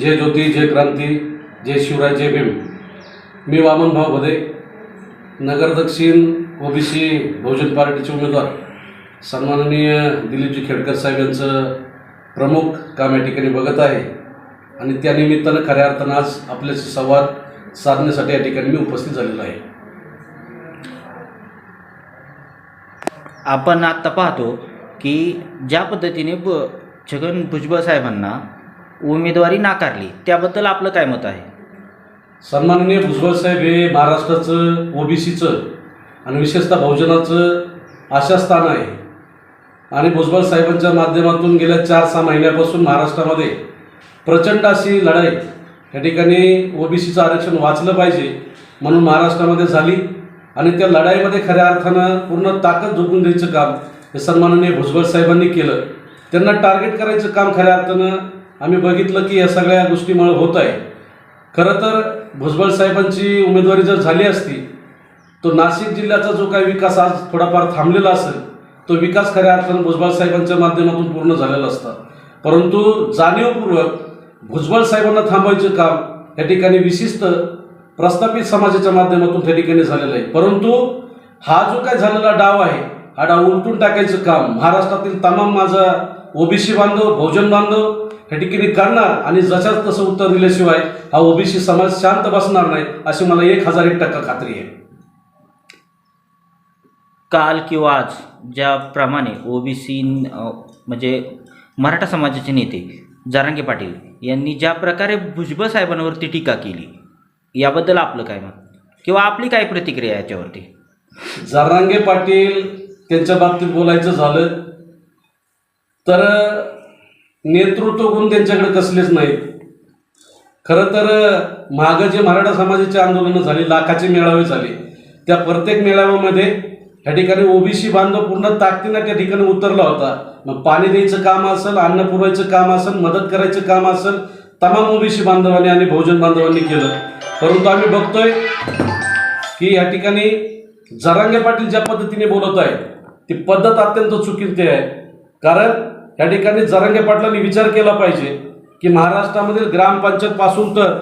जय ज्योती जय क्रांती जय शिवराय जय भीम. मी वामनभाऊ भदे नगर दक्षिण ओबीसी बहुजन पार्टीचे उमेदवार. सन्माननीय दिलीपजी खेडकर साहेब यांचं प्रमुख काम या ठिकाणी बघत आहे. आणि त्यानिमित्तानं खऱ्या अर्थानं आज आपल्याशी संवाद साधण्यासाठी या ठिकाणी मी उपस्थित झालेलो आहे. आपण आत्ता पाहतो की ज्या पद्धतीने ब छगन भुजबळ साहेबांना उमेदवारी नाकारली. त्याबद्दल आपलं काय मत आहे? सन्माननीय भुजबळ साहेब हे महाराष्ट्राचं ओबीसीचं आणि विशेषतः बहुजनाचं आशास्थान आहे. आणि भुजबळ साहेबांच्या माध्यमातून गेल्या चार सहा महिन्यापासून महाराष्ट्रामध्ये प्रचंड अशी लढाई या ठिकाणी ओबीसीचं आरक्षण वाचलं पाहिजे म्हणून महाराष्ट्रामध्ये झाली. आणि त्या लढाईमध्ये खऱ्या अर्थानं पूर्ण ताकद झोकून द्यायचं काम हे सन्माननीय भुजबळ साहेबांनी केलं. त्यांना टार्गेट करायचं काम खऱ्या अर्थानं आम्ही बघितलं की या सगळ्या गोष्टीमुळे होत आहे खरं तर भुजबळ साहेबांची उमेदवारी जर झाली असती तो नाशिक जिल्ह्याचा जो काही विकास आज थोडाफार थांबलेला असेल तो विकास खऱ्या अर्थानं भुजबळ साहेबांच्या माध्यमातून पूर्ण झालेला असता. परंतु जाणीवपूर्वक भुजबळ साहेबांना थांबवायचं काम या ठिकाणी विशिष्ट प्रस्थापित समाजाच्या माध्यमातून त्या ठिकाणी झालेलं आहे. परंतु हा जो काय झालेला डाव आहे हा डाव उलटून टाकायचं काम महाराष्ट्रातील तमाम माझा ओबीसी बांधव बहुजन बांधव या ठिकाणी करणार आणि जशाच तसं उत्तर दिल्याशिवाय हा ओबीसी समाज शांत बसणार नाही अशी मला एक हजार एक टक्का खात्री आहे. काल किंवा आज ज्याप्रमाणे ओबीसी म्हणजे मराठा समाजाचे नेते जारांगे पाटील यांनी ज्या प्रकारे भुजबळ साहेबांवरती टीका केली याबद्दल आपलं काय मत? किंवा आपली काय प्रतिक्रिया आहे याच्यावरती? जारांगे पाटील त्यांच्या बाबतीत बोलायचं झालं तर नेतृत्व गुण त्यांच्याकडे कसलेच नाहीत. खरं तर मागं जे मराठा समाजाचे आंदोलनं झाली लाखाचे मेळावे झाले त्या प्रत्येक मेळाव्यामध्ये या ठिकाणी ओबीसी बांधव पूर्ण ताकदीनं त्या ठिकाणी उतरला होता. मग पाणी द्यायचं काम असेल अन्न पुरवायचं काम असेल मदत करायचं काम असेल तमाम ओबीसी बांधवांनी आणि बहुजन बांधवांनी केलं. परंतु आम्ही बघतोय की या ठिकाणी जरांगे पाटील ज्या पद्धतीने बोलत आहे ती पद्धत अत्यंत चुकीची आहे. कारण त्या ठिकाणी जरंगे पाटलांनी विचार केला पाहिजे की महाराष्ट्रामधील ग्रामपंचायत पासून तर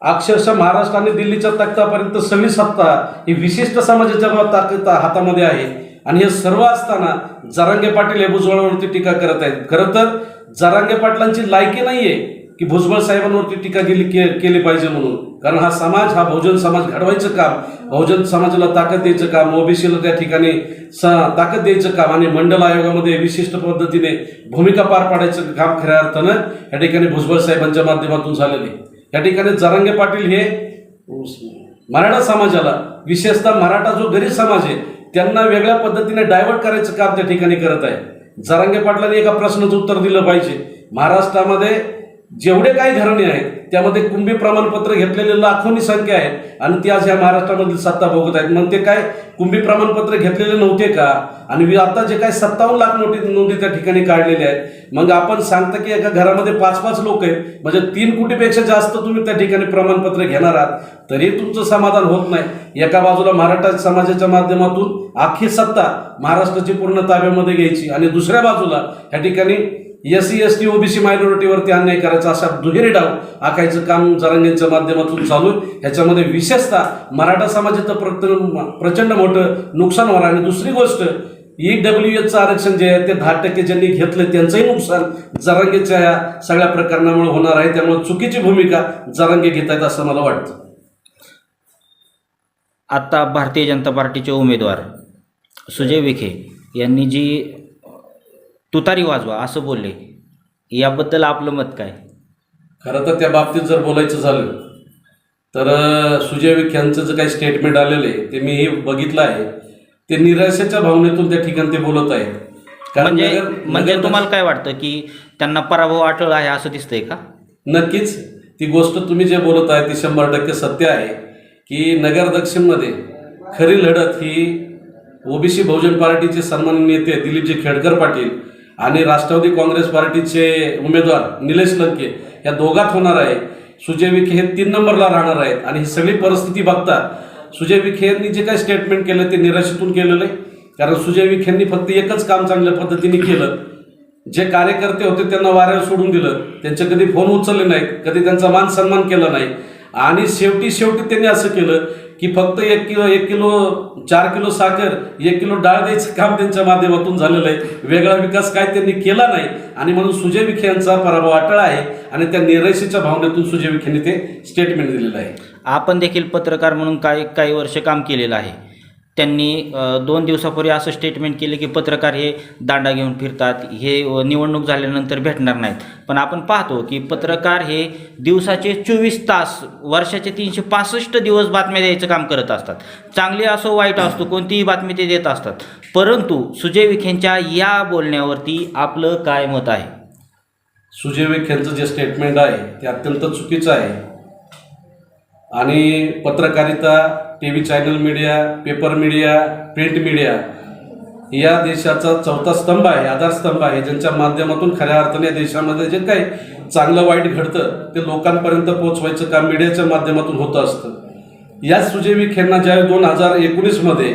अक्षरशः महाराष्ट्र आणि दिल्लीच्या तख्तापर्यंत सगळी सत्ता ही विशिष्ट समाजाच्या ताकद हातामध्ये आहे. आणि हे सर्व असताना जरांगे पाटील हे भुजबळावरती टीका करत आहेत. खरं तर जरांगे पाटलांची लायकी नाहीये. की भुजबळ साहेबांवरती टीका केली के- केली पाहिजे म्हणून. कारण हा समाज हा बहुजन समाज घडवायचं काम बहुजन समाजाला ताकद द्यायचं काम ओबीसीला त्या ठिकाणी स ताकद द्यायचं काम आणि मंडल आयोगामध्ये विशिष्ट पद्धतीने भूमिका पार पाडायचं काम खऱ्या अर्थानं या ठिकाणी भुजबळ साहेबांच्या माध्यमातून झालेले या ठिकाणी जरांगे पाटील हे मराठा समाजाला विशेषतः मराठा जो गरीब समाज आहे त्यांना वेगळ्या पद्धतीने डायव्हर्ट करायचं काम त्या ठिकाणी करत आहे. जरांगे पाटलांनी एका प्रश्नाचं उत्तर दिलं पाहिजे. महाराष्ट्रामध्ये जेवढे काही घराणे आहेत त्यामध्ये कुंभी प्रमाणपत्र घेतलेले लाखोनी संख्या आहे आणि ती आज या महाराष्ट्रामधील सत्ता भोगत आहेत. मग ते काय कुंभी प्रमाणपत्र घेतलेले नव्हते का? आणि आता जे काही सत्तावन्न लाख नोटी नोंदी त्या ठिकाणी काढलेल्या आहेत. मग आपण सांगता की एका घरामध्ये पाच पाच लोक आहेत. म्हणजे तीन कोटीपेक्षा जास्त तुम्ही त्या ठिकाणी प्रमाणपत्र घेणार आहात. तरी तुमचं समाधान होत नाही. एका बाजूला मराठा समाजाच्या माध्यमातून आखी सत्ता महाराष्ट्राची पूर्ण ताब्यामध्ये घ्यायची आणि दुसऱ्या बाजूला या ठिकाणी S C S T OBC मायनॉरिटीवरती अन्याय करायचा असा दुहेरी डाव आखायचं काम जरांगेंच्या माध्यमातून चालू आहे. ह्याच्यामध्ये विशेषतः मराठा समाजाचं प्रत- प्रचंड मोठं नुकसान होणार आणि दुसरी गोष्ट ई डब्ल्यू एचचं आरक्षण जे आहे ते दहा टक्के ज्यांनी घेतलं त्यांचंही नुकसान जरांगेच्या या सगळ्या प्रकरणामुळे होणार आहे. त्यामुळे चुकीची भूमिका जरांगे घेत आहेत असं मला वाटतं. आत्ता भारतीय जनता पार्टीचे उमेदवार सुजय विखे यांनी जी तुतारी वाजवा असं बोलले. याबद्दल आपलं मत काय? खरं तर त्या बाबतीत जर बोलायचं झालं तर सुजय विखे यांचं जे काही स्टेटमेंट आलेलं आहे ते मी बघितलं आहे. ते निराशेच्या भावनेतून त्या ठिकाणी ते बोलत आहेत. कारण म्हणजे म्हणजे तुम्हाला काय वाटतं की त्यांना पराभव अटळ आहे असं दिसतंय का? नक्कीच. ती गोष्ट तुम्ही जे बोलत आहे ती शंभर टक्के सत्य आहे की नगर दक्षिणमध्ये खरी लढत ही ओबीसी बहुजन पार्टीचे सन्माननीय नेते दिलीपजी खेडकर पाटील आणि राष्ट्रवादी काँग्रेस पार्टीचे उमेदवार निलेश लंके या दोघात होणार आहे. सुजय विखे हे तीन नंबरला राहणार आहेत. आणि ही सगळी परिस्थिती बघता सुजय विखे यांनी जे काही स्टेटमेंट केलं ते निराशेतून केलेलं आहे. कारण सुजय विखेंनी फक्त एकच काम चांगल्या पद्धतीने केलं. जे कार्यकर्ते होते त्यांना वाऱ्यावर सोडून दिलं. त्यांचे कधी फोन उचलले नाहीत. कधी त्यांचा मान सन्मान केला नाही. आणि शेवटी शेवटी त्यांनी असं केलं की फक्त एक किलो एक किलो चार किलो साखर एक किलो डाळ द्यायचं काम त्यांच्या माध्यमातून झालेलं आहे. वेगळा विकास काय त्यांनी केला नाही. आणि म्हणून सुजय विखे यांचा पराभव अटळ आहे आणि त्या निराशेच्या भावनेतून सुजय विखेने ते स्टेटमेंट दिलेलं आहे. आपण देखील पत्रकार म्हणून काही काही वर्ष काम केलेलं आहे. त्यांनी दोन दिवसापूर्वी असं स्टेटमेंट केले की पत्रकार हे दांडा घेऊन फिरतात हे निवडणूक झाल्यानंतर भेटणार नाहीत. पण आपण पाहतो की पत्रकार हे दिवसाचे चोवीस तास वर्षाचे तीनशे पासष्ट दिवस बातम्या द्यायचं काम करत असतात. चांगली असो वाईट असतो कोणतीही बातमी ते देत असतात. परंतु सुजय विखेंच्या या बोलण्यावरती आपलं काय मत आहे? सुजय विखेंचं जे स्टेटमेंट आहे ते अत्यंत चुकीचं आहे. आणि पत्रकारिता T V channel media paper media print media या देशाचा चौथा स्तंभ आहे आधारस्तंभ आहे ज्यांच्या माध्यमातून खऱ्या अर्थाने या देशामध्ये जे काही चांगलं वाईट घडतं ते लोकांपर्यंत पोहोचवायचं काम मीडियाच्या माध्यमातून होतं असतं. याच सुजय विखेंना ज्या दोन हजार एकोणीसमध्ये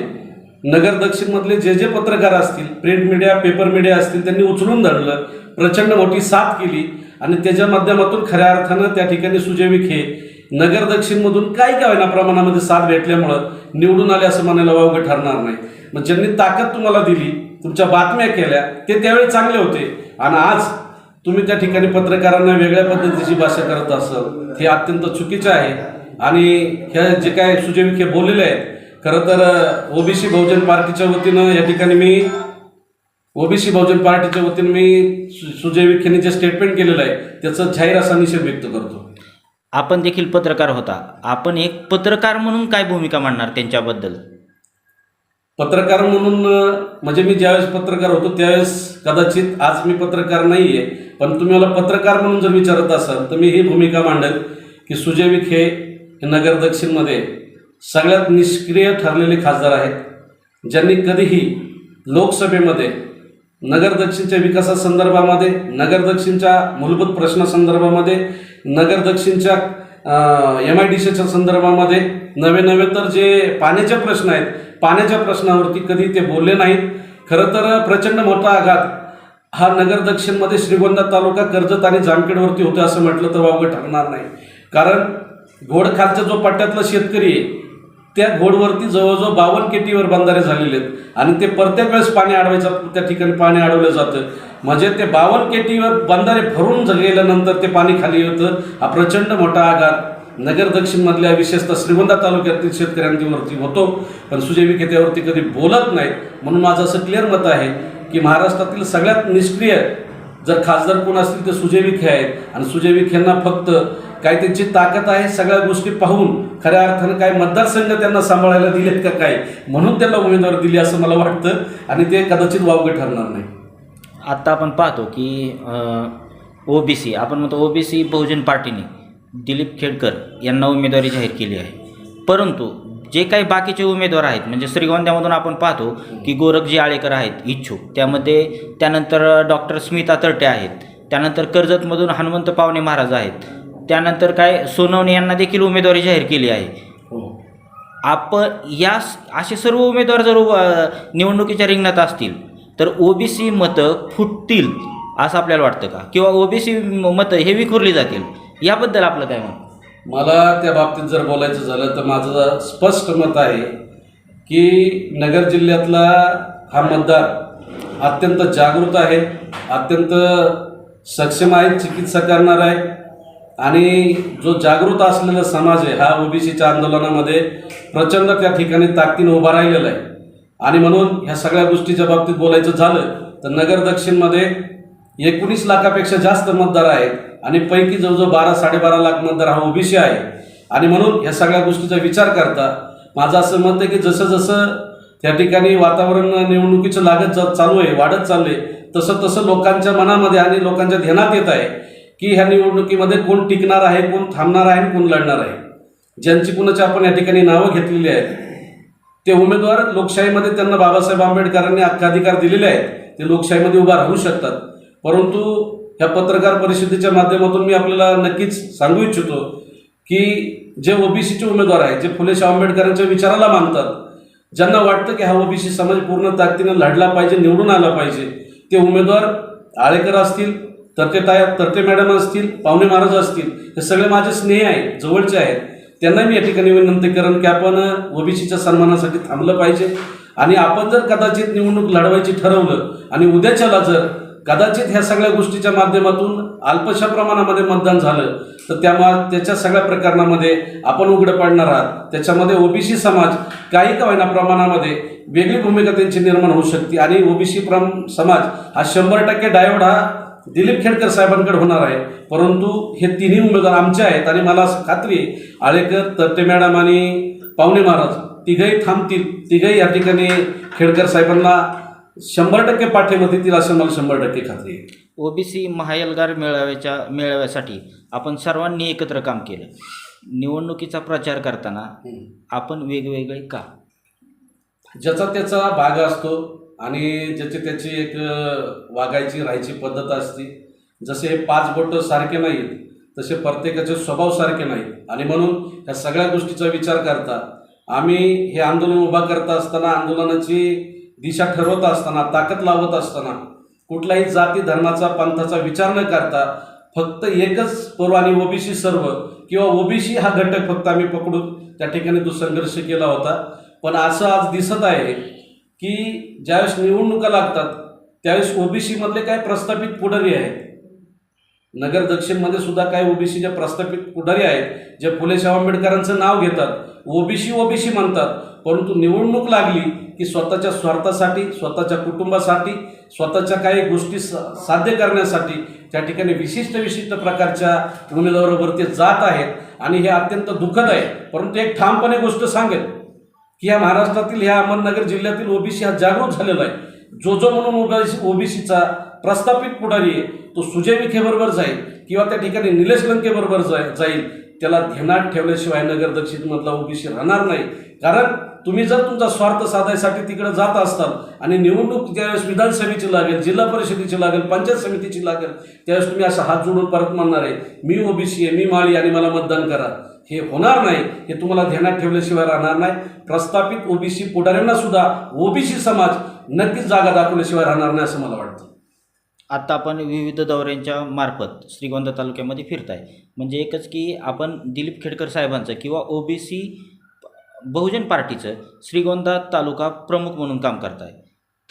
नगर दक्षिणमधले जे जे पत्रकार असतील प्रिंट मीडिया पेपर मीडिया असतील त्यांनी उचलून धरलं प्रचंड मोठी साथ केली आणि त्याच्या माध्यमातून खऱ्या अर्थानं त्या ठिकाणी सुजय विखे नगर दक्षिणमधून काय काय होईना प्रमाणामध्ये साथ भेटल्यामुळं निवडून आले असं म्हणायला वावगं ठरणार नाही. मग ज्यांनी ताकद तुम्हाला दिली तुमच्या बातम्या केल्या ते त्यावेळी चांगले होते. आणि आज तुम्ही त्या ठिकाणी पत्रकारांना वेगळ्या पद्धतीची भाषा करत असाल हे अत्यंत चुकीचं आहे. आणि ह्या जे काय सुजय विखे बोललेले आहेत खरं तर ओबीसी बहुजन पार्टीच्या वतीनं या ठिकाणी मी ओबीसी बहुजन पार्टीच्या वतीनं मी सु- सुजय विखेने जे स्टेटमेंट केलेलं आहे त्याचं जाहीर असा निषेध व्यक्त करतो. आपण देखील पत्रकार होता. आपण एक पत्रकार म्हणून काय भूमिका मांडणार त्यांच्याबद्दल? पत्रकार म्हणून म्हणजे मी ज्यावेळेस पत्रकार होतो त्यावेळेस कदाचित आज मी पत्रकार नाही आहे पण तुम्ही मला पत्रकार म्हणून जर विचारत असाल तर मी ही भूमिका मांडेल की सुजय विखे हे नगर दक्षिणमध्ये सगळ्यात निष्क्रिय ठरलेले खासदार आहेत ज्यांनी कधीही लोकसभेमध्ये नगर दक्षिणच्या विकासासंदर्भामध्ये नगर दक्षिणच्या मूलभूत प्रश्नासंदर्भामध्ये नगर दक्षिणच्या एम आय डी सीच्या संदर्भामध्ये नवे नवे तर जे पाण्याचे प्रश्न आहेत पाण्याच्या प्रश्नावरती कधी ते बोलले नाहीत. खरं तर प्रचंड मोठा आघात. हा नगर दक्षिणमध्ये श्रीगोंदा तालुका कर्जत आणि जामखेडवरती होतो असं म्हटलं तर वावगं ठरणार नाही. कारण घोडखालच्या जो पट्ट्यातला शेतकरी आहे त्या घोडवरती जवळजवळ बावन्न केटीवर बंधारे झालेले आहेत. आणि ते प्रत्येक वेळेस पाणी अडवायचं त्या ठिकाणी पाणी अडवलं जातं. म्हणजे ते बावन्न केटीवर बंधारे भरून गेल्यानंतर ते पाणी खाली येतं. हा प्रचंड मोठा आघात. नगर दक्षिणमधल्या विशेषतः श्रीगोंदा तालुक्यातील शेतकऱ्यांवरती होतो. पण सुजय विखे त्यावरती कधी बोलत नाहीत. म्हणून माझं असं क्लिअर मत आहे की महाराष्ट्रातील सगळ्यात निष्क्रिय जर खासदार कोण असतील ते सुजय विखे आहेत. आणि सुजय विखेंना फक्त काय त्यांची ताकद आहे सगळ्या गोष्टी पाहून खऱ्या अर्थानं काय मतदारसंघ त्यांना सांभाळायला दिलेत का काय म्हणून त्यांना उमेदवार दिली असं मला वाटतं. आणि ते कदाचित वावगं ठरणार नाही. आत्ता आपण पाहतो की ओबीसी आपण म्हणतो ओबीसी बहुजन पार्टीने दिलीप खेडकर यांना उमेदवारी जाहीर केली आहे. परंतु जे काही बाकीचे उमेदवार आहेत म्हणजे श्रीगोंद्यामधून आपण पाहतो की गोरखजी आळेकर आहेत इच्छुक. त्यामध्ये त्यानंतर डॉक्टर स्मिता तरटे आहेत. त्यानंतर कर्जतमधून हनुमंत पावणे महाराज आहेत. त्यानंतर काय सोनवणे यांना देखील उमेदवारी जाहीर केली आहे. हो. आपण या असे सर्व उमेदवार जर निवडणुकीच्या रिंगणात असतील तर ओबीसी मतं फुटतील असं आपल्याला वाटतं का? किंवा ओबीसी मतं हे विखुरली जातील? याबद्दल आपलं काय मत? मला त्या बाबतीत जर बोलायचं झालं तर माझं स्पष्ट मत आहे की नगर जिल्ह्यातला हा मतदार अत्यंत जागृत आहे अत्यंत सक्षम आहे चिकित्सा करणार आहे. आणि जो जागृत असलेला समाज आहे हा ओबीसीच्या आंदोलनामध्ये प्रचंड त्या ठिकाणी ताकदीनं उभा राहिलेला आहे. आणि म्हणून ह्या सगळ्या गोष्टीच्या बाबतीत बोलायचं झालं तर नगर दक्षिणमध्ये एकोणीस लाखापेक्षा जास्त मतदार आहेत. आणि पैकी जवळजवळ बारा साडेबारा लाख मतदार हा ओबीसी आहे. आणि म्हणून ह्या सगळ्या गोष्टीचा विचार करता माझं असं मत आहे की जसं जसं त्या ठिकाणी वातावरण निवडणुकीचं लागत जा चालू आहे वाढत चाललंय तसं तसं लोकांच्या मनामध्ये आणि लोकांच्या ध्यानात येत आहे की ह्या निवडणुकीमध्ये कोण टिकणार आहे कोण थांबणार आहे आणि कोण लढणार आहे. ज्यांची कुणाची आपण या ठिकाणी नावं घेतलेली आहेत ते उमेदवार लोकशाहीमध्ये त्यांना बाबासाहेब आंबेडकरांनी हक्काधिकार दिलेले आहेत ते लोकशाहीमध्ये उभा राहू शकतात. परंतु ह्या पत्रकार परिषदेच्या माध्यमातून मी आपल्याला नक्कीच सांगू इच्छितो की जे ओबीसीचे उमेदवार आहेत जे फुले शाह आंबेडकरांच्या विचाराला मानतात ज्यांना वाटतं की हा ओबीसी समाज पूर्ण ताकदीनं लढला पाहिजे निवडून आला पाहिजे ते उमेदवार आळेकर असतील तरते ताय तरते मॅडम असतील पाहुणे महाराज असतील हे सगळे माझे स्नेह आहेत जवळचे आहेत त्यांना मी या ठिकाणी विनंती करेन की आपण ओबीसीच्या सन्मानासाठी थांबलं पाहिजे. आणि आपण जर कदाचित निवडणूक लढवायची ठरवलं आणि उद्याच्याला जर कदाचित ह्या सगळ्या गोष्टीच्या माध्यमातून अल्पशा प्रमाणामध्ये मतदान झालं तर त्या मा त्याच्या सगळ्या प्रकरणामध्ये आपण उघडं पाडणार आहात. त्याच्यामध्ये ओबीसी समाज काही का होईना प्रमाणामध्ये वेगळी भूमिका त्यांची निर्माण होऊ शकते आणि ओबीसी प्रम समाज हा शंभर टक्के डायोड हा दिलीप खेडकर साहेबांकडे होणार आहे. परंतु हे तिन्ही उमेदवार आमचे आहेत आणि मला खात्री आळेकर तरते मॅडम आणि पाहुणे महाराज तिघही थांबतील तिघही या ठिकाणी खेडकर साहेबांना शंभर टक्के पाठिंबा देतील असं मला शंभर टक्के खात्री आहे. ओबीसी महाएल्गार मेळाव्याच्या मेळाव्यासाठी आपण सर्वांनी एकत्र काम केलं. निवडणुकीचा प्रचार करताना आपण वेगवेगळे का? ज्याचा त्याचा भाग असतो आणि ज्याची त्याची एक वागायची राहायची पद्धत असते. जसे हे पाच बोट सारखे नाहीत तसे प्रत्येकाचे स्वभाव सारखे नाहीत. आणि म्हणून ह्या सगळ्या गोष्टीचा विचार करता आम्ही हे आंदोलन उभा करत असताना आंदोलनाची दिशा ठरवत असताना ताकद लावत असताना कुठल्याही जाती धर्माचा पंथाचा विचार न करता फक्त एकच पर्व आणि ओबीसी सर्व किंवा ओबीसी हा घटक फक्त आम्ही पकडून त्या ठिकाणी तो संघर्ष केला होता. पण असं आज दिसत आहे की ज्यावेळेस निवडणुका लागतात त्यावेळेस ओबीसीमधले काही प्रस्थापित पुढारी आहेत. नगर दक्षिणमध्ये सुद्धा काही ओबीसीचे प्रस्थापित पुढारी आहेत जे फुले शाह आंबेडकरांचं नाव घेतात ओबीसी ओबीसी म्हणतात परंतु निवडणूक लागली की स्वतःच्या स्वार्थासाठी स्वतःच्या कुटुंबासाठी स्वतःच्या काही गोष्टी साध्य करण्यासाठी त्या ठिकाणी विशिष्ट विशिष्ट प्रकारच्या उमेदवारावरती जात आहेत आणि हे अत्यंत दुःखद आहे. परंतु एक ठामपणे गोष्ट सांगेल की या महाराष्ट्रातील ह्या अहमदनगर जिल्ह्यातील ओबीसी हा जागृत झालेला आहे. जो जो म्हणून ओबीसी ओबीसीचा प्रस्थापित पुढारी आहे तो सुजय विखेबरोबर जाईल किंवा त्या ठिकाणी निलेश लंकेबरोबर जाय जाईल. त्याला ध्यानात ठेवल्याशिवाय नगर दक्षिणमधला ओबीसी राहणार नाही. कारण तुम्ही जर तुमचा स्वार्थ साधायसाठी तिकडे जात असताल आणि निवडणूक ज्यावेळेस विधानसभेची लागेल जिल्हा परिषदेची लागेल पंचायत समितीची लागेल त्यावेळेस तुम्ही असं हात जोडून परत म्हणणार आहे मी ओबीसी आहे मी माळी आणि मला मतदान करा. हे होणार नाही हे तुम्हाला ध्यानात ठेवल्याशिवाय राहणार नाही. प्रस्थापित ओबीसी पुढाऱ्यांना सुद्धा ओबीसी समाज नक्कीच जागा दाखवल्याशिवाय राहणार नाही असं मला वाटतं. आत्ता आपण विविध दौऱ्यांच्या मार्फत श्रीगोंदा तालुक्यामध्ये फिरताय. म्हणजे एकच की आपण दिलीप खेडकर साहेबांचं किंवा ओबीसी बहुजन पार्टीचं श्रीगोंदा तालुका प्रमुख म्हणून काम करताय.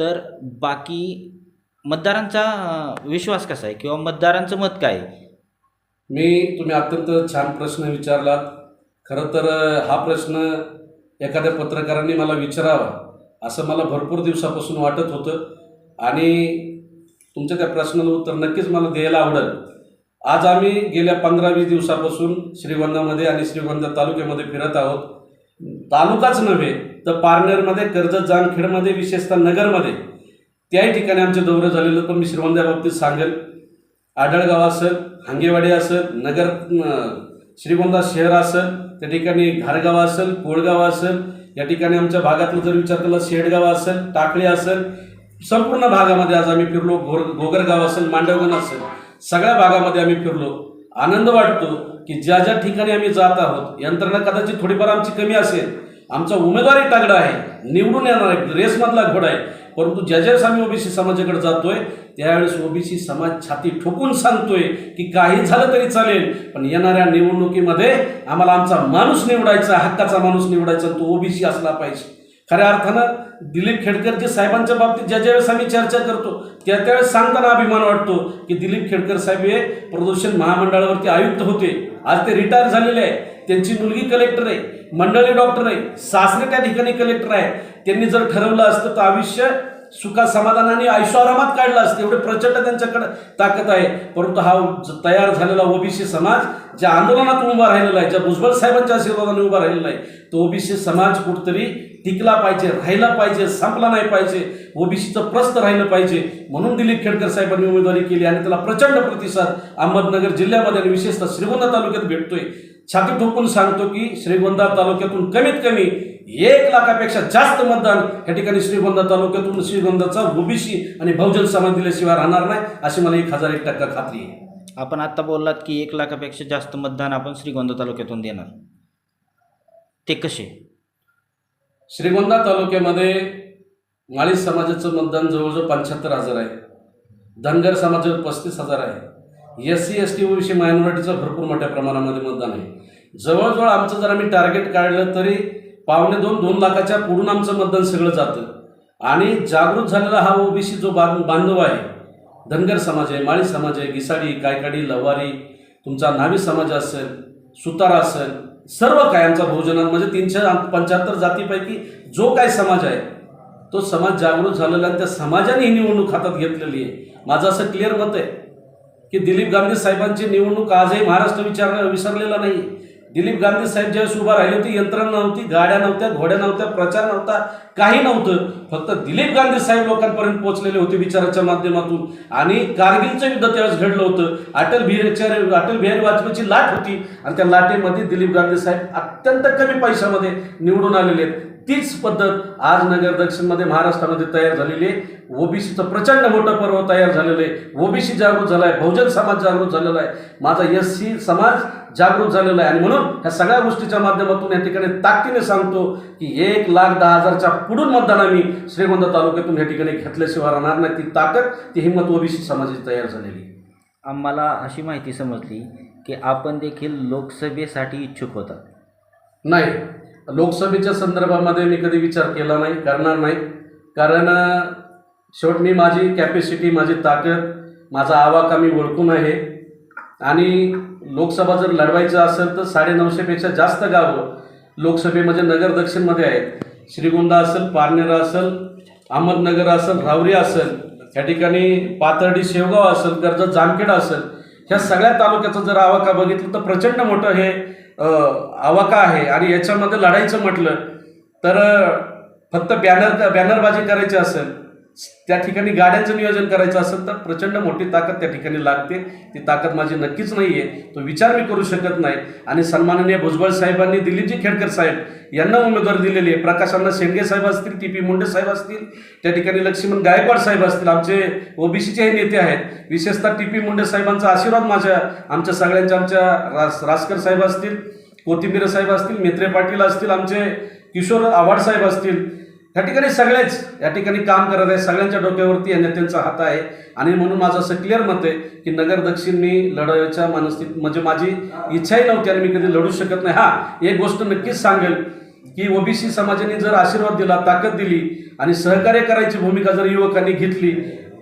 तर बाकी मतदारांचा विश्वास कसा आहे? किंवा मतदारांचं मत काय आहे? मी तुम्ही अत्यंत छान प्रश्न विचारलात. खरं तर हा प्रश्न एखाद्या पत्रकारांनी मला विचारावा असं मला भरपूर दिवसापासून वाटत होतं. आणि तुमच्या त्या प्रश्नाला उत्तर नक्कीच मला द्यायला आवडेल. आज आम्ही गेल्या पंधरा वीस दिवसापासून श्रीगोंदामध्ये आणि श्रीगोंदा तालुक्यामध्ये फिरत आहोत. तालुकाच नव्हे तर पारनेरमध्ये कर्जत जामखेडमध्ये विशेषतः नगरमध्ये त्याही ठिकाणी आमचे दौरे झालेले पण मी श्रीगोंद्या बाबतीत सांगेल आढळगाव असेल हांगेवाडी असेल नगर श्रीगोंदा शहर असेल त्या ठिकाणी घारगाव असेल कोळगाव असेल या ठिकाणी आमच्या भागातलं जर विचार केला शेडगाव असेल टाकळी असेल संपूर्ण भागामध्ये आज आम्ही फिरलो. घोर गोगरगाव असेल मांडवगण असेल सगळ्या भागामध्ये आम्ही फिरलो. आनंद वाटतो. की ज्या ज्या ठिकाणी आम्ही जात आहोत यंत्रणा कदाचित थोडीफार आमची कमी असेल आमचा उमेदवारी तगडा आहे निवडून येणार आहे रेसमधला घोडा आहे परंतु ज्या ज्यावेळेस आम्ही ओबीसी समाजाकडे जातोय त्यावेळेस ओबीसी समाज छाती ठोकून सांगतोय की काही झालं तरी चालेल पण येणाऱ्या निवडणुकीमध्ये आम्हाला आमचा माणूस निवडायचा हक्काचा माणूस निवडायचा तो ओबीसी असला पाहिजे. खऱ्या अर्थानं दिलीप खेडकरजी साहेबांच्या बाबतीत ज्या ज्यावेळेस आम्ही चर्चा करतो त्या त्यावेळेस सांगताना अभिमान वाटतो की दिलीप खेडकर साहेब हे प्रदूषण महामंडळावरती आयुक्त होते. आज ते रिटायर झालेले आहे. त्यांची मुलगी कलेक्टर आहे. मंडळी डॉक्टर आहे. सासरे त्या ठिकाणी कलेक्टर आहे. त्यांनी जर ठरवलं असतं तर आयुष्य सुखा समाधानाने आयुष्यारामात काढलं असतं. एवढे प्रचंड त्यांच्याकडे ताकद आहे. परंतु हा तयार झालेला ओबीसी समाज ज्या आंदोलनात उभा राहिलेला आहे ज्या भुजबळ साहेबांच्या आशीर्वादाने उभा राहिलेला आहे तो ओबीसी समाज कुठतरी टिकला पाहिजे राहिला पाहिजे संपला नाही पाहिजे ओबीसीचं प्रस्त राहिलं पाहिजे म्हणून दिलीप खेडकर साहेबांनी उमेदवारी केली आणि त्याला प्रचंड प्रतिसाद अहमदनगर जिल्ह्यामध्ये आणि विशेषतः श्रीगोंदा तालुक्यात भेटतोय. छाती ठोकून सांगतो की श्रीगोंदा तालुक्यातून कमीत कमी एक लाखापेक्षा जास्त मतदान या ठिकाणी श्रीगोंदा तालुक्यातून श्रीगोंदाचा ओबीसी आणि बहुजन समाज दिल्याशिवाय राहणार नाही अशी मला एक हजार एक टक्का खात्री आहे. आपण आत्ता बोललात की एक लाखापेक्षा जास्त मतदान आपण श्रीगोंदा तालुक्यातून देणार. ते कसे? श्रीगोंदा तालुक्यामध्ये माळी समाजाचं मतदान जवळजवळ पंच्याहत्तर हजार आहे. धनगर समाजावर पस्तीस हजार आहे. S C S T OBC मायनॉरिटीचं भरपूर मोठ्या प्रमाणामध्ये मतदान आहे. जवळजवळ आमचं जर आम्ही टार्गेट काढलं तरी पावणे दोन दोन लाखाच्या पुढून आमचं मतदान सगळं जातं. आणि जागृत झालेला हा ओबीसी जो बा बांधव आहे धनगर समाज आहे माळी समाज आहे गिसाडी कायकाडी लवारी तुमचा नावी समाज असेल सुतार असेल सर्व काय आमचा बहुजनात म्हणजे तीनशे पंच्याहत्तर जातीपैकी जो काय समाज आहे तो समाज जागृत झालेला त्या समाजाने ही निवडणूक हातात घेतलेली आहे. माझं असं क्लिअर मत आहे. की दिलीप गांधी साहेबांची निवडणूक आजही महाराष्ट्र विचार विसरलेला नाही दिलीप गांधी साहेब ज्यावेळेस उभा राहिले होती यंत्रणा नव्हती गाड्या नव्हत्या घोड्या नव्हत्या प्रचार नव्हता काही नव्हतं. फक्त दिलीप गांधी साहेब लोकांपर्यंत पोहोचलेले होते विचाराच्या माध्यमातून. आणि कारगिलचं युद्ध त्यावेळेस घडलं होतं. अटल बिहारीच्या अटल बिहारी वाजपेयीची लाट होती. आणि त्या लाटेमध्ये दिलीप गांधी साहेब अत्यंत कमी पैशामध्ये निवडून आलेले आहेत. तीच पद्धत आज नगर दक्षिणमध्ये महाराष्ट्रामध्ये तयार झालेली आहे. ओबीसीचं प्रचंड मोठं पर्व तयार झालेलं आहे. ओबीसी जागृत झाला आहे बहुजन समाज जागृत झालेला आहे. माझा एस सी समाज जागृत झालेला आहे. आणि म्हणून ह्या सगळ्या गोष्टीच्या माध्यमातून या ठिकाणी ताकदीने सांगतो की एक लाख दहा हजारच्या पुढून मतदान आम्ही श्रीगोंदा तालुक्यातून या ठिकाणी घेतल्याशिवाय राहणार नाही. ती ताकद ती हिंमत ओबीसी समाजाची तयार झालेली. आम्हाला अशी माहिती समजली की आपण देखील लोकसभेसाठी इच्छुक होता. नाही. लोकसभेच्या संदर्भामध्ये मी कधी विचार केला नाही करणार नाही. कारण शेवट मी माझी कॅपॅसिटी माझी ताकद माझा आवाका मी ओळखून आहे. आणि लोकसभा जर लढवायचं असेल तर साडेनऊशेपेक्षा जास्त गावं लोकसभेमध्ये नगर दक्षिणमध्ये आहेत. श्रीगोंदा असेल पारनेरा असेल अहमदनगर असेल रावरी असेल या ठिकाणी पाथर्डी शेवगाव असेल कर्जत जामखेड असेल ह्या सगळ्या तालुक्याचं जर आवाका बघितलं तर प्रचंड मोठं हे आवाका आहे आणि याच्यामध्ये लढायचं म्हटलं तर फक्त बॅनर बॅनरबाजी करायची असेल त्या ठिकाणी गाड्यांचं नियोजन करायचं असेल तर प्रचंड मोठी ताकद त्या ठिकाणी लागते. ती ताकद माझी नक्कीच नाही आहे तो विचार मी करू शकत नाही. आणि सन्माननीय भुजबळ साहेबांनी दिलीपजी खेडकर साहेब यांना उमेदवारी दिलेली आहे. प्रकाशांना शेंडगे साहेब असतील टी पी मुंडे साहेब असतील त्या ठिकाणी लक्ष्मण गायकवाड साहेब असतील आमचे ओबीसीचे हे नेते आहेत. विशेषतः टी पी मुंडे साहेबांचा आशीर्वाद माझ्या आमच्या सगळ्यांच्या आमच्या रास रासकर साहेब असतील कोथिंबीर साहेब असतील मेत्रे पाटील असतील आमचे किशोर आव्हाड साहेब असतील या ठिकाणी सगळेच या ठिकाणी काम करत आहे सगळ्यांच्या डोक्यावरती या नेत्यांचा हात आहे. आणि म्हणून माझं असं क्लिअर मत आहे की नगर दक्षिण मी लढायच्या मनस्थित म्हणजे माझी इच्छाही नव्हती आणि मी कधी लढू शकत नाही. हा एक गोष्ट नक्कीच सांगेल की ओबीसी समाजाने जर आशीर्वाद दिला ताकद दिली आणि सहकार्य करायची भूमिका जर युवकांनी घेतली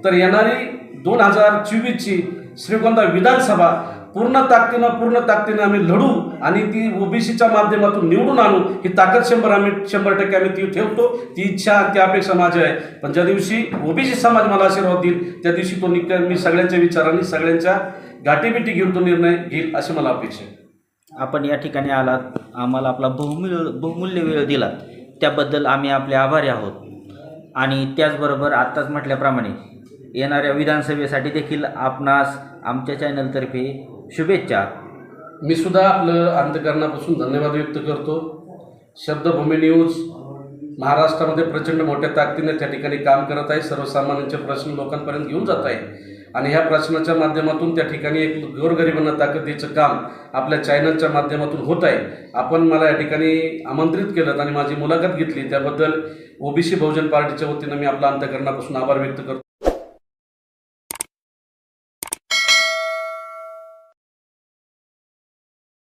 तर येणारी दोन हजार चोवीसची श्रीगोंदा विधानसभा पूर्ण ताकदीनं पूर्ण ताकदीनं आम्ही लढू आणि ती ओबीसीच्या माध्यमातून निवडून आणू ही ताकद शंभर आम्ही शंभर टक्के आम्ही ती ठेवतो. ती इच्छा ती अपेक्षा माझी आहे. पण ज्या दिवशी ओबीसी समाज मला आशीर्वाद देईल त्या दिवशी तो निक मी सगळ्यांच्या विचारांनी सगळ्यांच्या गाठीबिटी घेऊन तो निर्णय घेईल अशी मला अपेक्षा आहे. आपण या ठिकाणी आलात आम्हाला आपला बहुमूल्य बहुमूल्य वेळ दिला. त्याबद्दल आम्ही आपले आभारी आहोत. आणि त्याचबरोबर आत्ताच म्हटल्याप्रमाणे येणाऱ्या विधानसभेसाठी देखील आपणास आमच्या चॅनलतर्फे शुभेच्छा. मी सुद्धा आपलं अंतकरणापासून धन्यवाद व्यक्त करतो. शब्दभूमी न्यूज महाराष्ट्रामध्ये प्रचंड मोठ्या ताकदीने त्या ठिकाणी काम करत आहे. सर्वसामान्यांचे प्रश्न लोकांपर्यंत घेऊन जात आहे. आणि ह्या प्रश्नाच्या माध्यमातून त्या ठिकाणी एक गोरगरिबांना ताकदीचं काम आपल्या चॅनलच्या माध्यमातून होत आहे. आपण मला या ठिकाणी आमंत्रित केलं आणि माझी मुलाखत घेतली. त्याबद्दल ओबीसी बहुजन पार्टीच्या वतीनं मी आपला अंतकरणापासून आभार व्यक्त करतो.